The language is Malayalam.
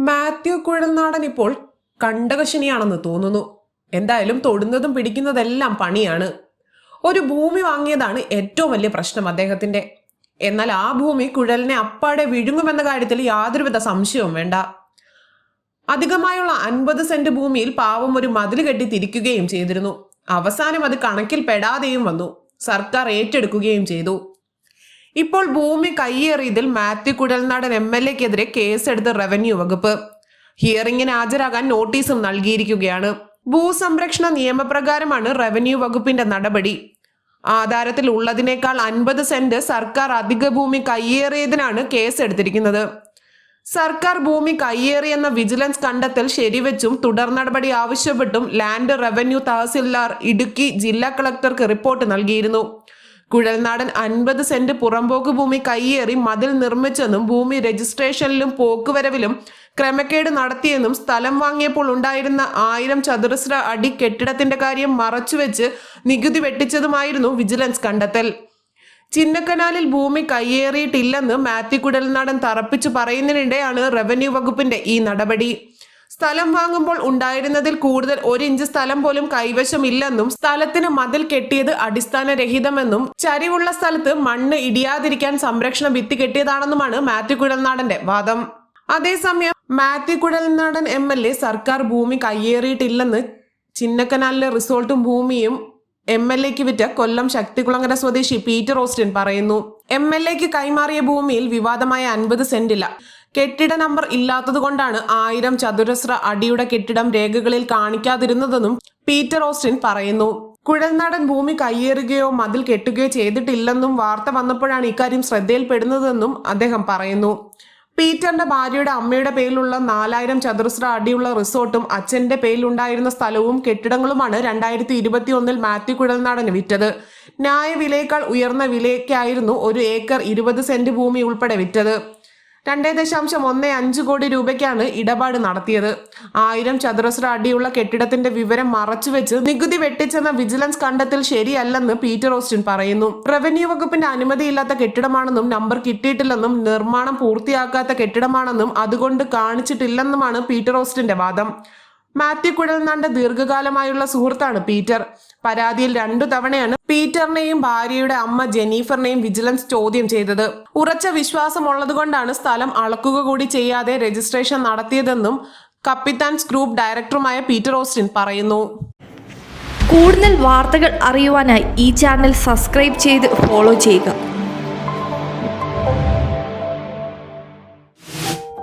മാത്യു കുഴൽനാടൻ ഇപ്പോൾ കണ്ടകശനിയാണെന്ന് തോന്നുന്നു. എന്തായാലും തൊടുന്നതും പിടിക്കുന്നതെല്ലാം പണിയാണ്. ഒരു ഭൂമി വാങ്ങിയതാണ് ഏറ്റവും വലിയ പ്രശ്നം അദ്ദേഹത്തിന്റെ. എന്നാൽ ആ ഭൂമി കുഴലിനെ അപ്പാടെ വിഴുങ്ങുമെന്ന കാര്യത്തിൽ യാതൊരുവിധ സംശയവും വേണ്ട. അധികമായുള്ള അൻപത് സെന്റ് ഭൂമിയിൽ പാവം ഒരു മതിൽ കെട്ടി തിരിക്കുകയും ചെയ്തിരുന്നു. അവസാനം അത് കണക്കിൽ പെടാതെയും വന്നു. സർക്കാർ ഏറ്റെടുക്കുകയും ചെയ്തു. ഇപ്പോൾ ഭൂമി കയ്യേറിയതിൽ മാത്യു കുഴൽനാടൻ എം എൽ എക്കെതിരെ കേസെടുത്ത് റവന്യൂ വകുപ്പ്. ഹിയറിംഗിന് ഹാജരാകാൻ നോട്ടീസും നൽകിയിരിക്കുകയാണ്. ഭൂസംരക്ഷണ നിയമപ്രകാരമാണ് റവന്യൂ വകുപ്പിന്റെ നടപടി. ആധാരത്തിൽ ഉള്ളതിനേക്കാൾ അൻപത് സെന്റ് സർക്കാർ അധിക ഭൂമി കയ്യേറിയതിനാണ് കേസെടുത്തിരിക്കുന്നത്. സർക്കാർ ഭൂമി കയ്യേറിയെന്ന വിജിലൻസ് കണ്ടെത്തൽ ശരിവെച്ചും തുടർ നടപടി ആവശ്യപ്പെട്ടും ലാൻഡ് റവന്യൂ തഹസിൽദാർ ഇടുക്കി ജില്ലാ കളക്ടർക്ക് റിപ്പോർട്ട് നൽകിയിരുന്നു. കുഴൽനാടൻ അൻപത് സെന്റ് പുറമ്പോക്ക് ഭൂമി കൈയേറി മതിൽ നിർമ്മിച്ചെന്നും ഭൂമി രജിസ്ട്രേഷനിലും പോക്കുവരവിലും ക്രമക്കേട് നടത്തിയെന്നും സ്ഥലം വാങ്ങിയപ്പോൾ ഉണ്ടായിരുന്ന ആയിരം ചതുരശ്ര അടി കെട്ടിടത്തിന്റെ കാര്യം മറച്ചുവെച്ച് നികുതി വെട്ടിച്ചതുമായിരുന്നു വിജിലൻസ് കണ്ടെത്തൽ. ചിന്നക്കനാലിൽ ഭൂമി കയ്യേറിയിട്ടില്ലെന്ന് മാത്യു കുടൽനാടൻ തറപ്പിച്ചു പറയുന്നതിനിടെയാണ് റവന്യൂ വകുപ്പിന്റെ ഈ നടപടി. സ്ഥലം വാങ്ങുമ്പോൾ ഉണ്ടായിരുന്നതിൽ കൂടുതൽ ഒരു ഇഞ്ച് സ്ഥലം പോലും കൈവശമില്ലെന്നും സ്ഥലത്തിന് മതിൽ കെട്ടിയത് അടിസ്ഥാനരഹിതമെന്നും ചരിവുള്ള സ്ഥലത്ത് മണ്ണ് ഇടിയാതിരിക്കാൻ സംരക്ഷണ ഭിത്തി കെട്ടിയതാണെന്നുമാണ് മാത്യു കുഴൽനാടന്റെ വാദം. അതേസമയം Mathew Kuzhalnadan M L A സർക്കാർ ഭൂമി കയ്യേറിയിട്ടില്ലെന്ന് ചിന്നക്കനാലിലെ റിസോർട്ടും ഭൂമിയും എം എൽ എക്ക് വിറ്റ കൊല്ലം ശക്തികുളങ്ങര സ്വദേശി പീറ്റർ ഓസ്റ്റിൻ പറയുന്നു. എം എൽ എക്ക് കൈമാറിയ ഭൂമിയിൽ വിവാദമായ അൻപത് സെന്റില്ല കെട്ടിട നമ്പർ ഇല്ലാത്തതുകൊണ്ടാണ് ആയിരം ചതുരശ്ര അടിയുടെ കെട്ടിടം രേഖകളിൽ കാണിക്കാതിരുന്നതെന്നും പീറ്റർ ഓസ്റ്റിൻ പറയുന്നു. കുഴൽനാടൻ ഭൂമി കയ്യേറുകയോ മതിൽ കെട്ടുകയോ ചെയ്തിട്ടില്ലെന്നും വാർത്ത വന്നപ്പോഴാണ് ഇക്കാര്യം ശ്രദ്ധയിൽപ്പെടുന്നതെന്നും അദ്ദേഹം പറയുന്നു. പീറ്ററിന്റെ ഭാര്യയുടെ അമ്മയുടെ പേരിലുള്ള നാലായിരം ചതുരശ്ര അടിയുള്ള റിസോർട്ടും അച്ഛന്റെ പേരിലുണ്ടായിരുന്ന സ്ഥലവും കെട്ടിടങ്ങളുമാണ് രണ്ടായിരത്തി ഇരുപത്തി ഒന്നിൽ മാത്യു കുഴൽനാടന് വിറ്റത്. ന്യായവിലയേക്കാൾ ഉയർന്ന വിലയ്ക്കായിരുന്നു ഒരു ഏക്കർ ഇരുപത് സെന്റ് ഭൂമി ഉൾപ്പെടെ വിറ്റത്. രണ്ടേ ദശാംശം ഒന്ന് അഞ്ച് കോടി രൂപയ്ക്കാണ് ഇടപാട് നടത്തിയത്. ആയിരം ചതുരശ്ര അടിയുള്ള കെട്ടിടത്തിന്റെ വിവരം മറച്ചുവെച്ച് നികുതി വെട്ടിച്ചെന്ന വിജിലൻസ് കണ്ടെത്തൽ ശരിയല്ലെന്ന് പീറ്റർ ഓസ്റ്റിൻ പറയുന്നു. റവന്യൂ വകുപ്പിന്റെ അനുമതിയില്ലാത്ത കെട്ടിടമാണെന്നും നമ്പർ കിട്ടിയിട്ടില്ലെന്നും നിർമ്മാണം പൂർത്തിയാക്കാത്ത കെട്ടിടമാണെന്നും അതുകൊണ്ട് കാണിച്ചിട്ടില്ലെന്നുമാണ് പീറ്റർ ഓസ്റ്റിന്റെ വാദം. മാത്യു കുഴൽനാണ്ട് ദീർഘകാലമായുള്ള സുഹൃത്താണ് പീറ്റർ. പരാതിയിൽ രണ്ടു തവണയാണ് പീറ്ററിനെയും ഭാര്യയുടെ അമ്മ ജെനീഫറിനെയും വിജിലൻസ് ചോദ്യം ചെയ്തത്. ഉറച്ച വിശ്വാസമുള്ളതുകൊണ്ടാണ് സ്ഥലം അളക്കുക കൂടി ചെയ്യാതെ രജിസ്ട്രേഷൻ നടത്തിയതെന്നും കപ്പിത്താൻസ് ഗ്രൂപ്പ് ഡയറക്ടറുമായ പീറ്റർ ഓസ്റ്റിൻ പറയുന്നു. കൂടുതൽ വാർത്തകൾ അറിയുവാനായി ഈ ചാനൽ സബ്സ്ക്രൈബ് ചെയ്ത് ഫോളോ ചെയ്യുക.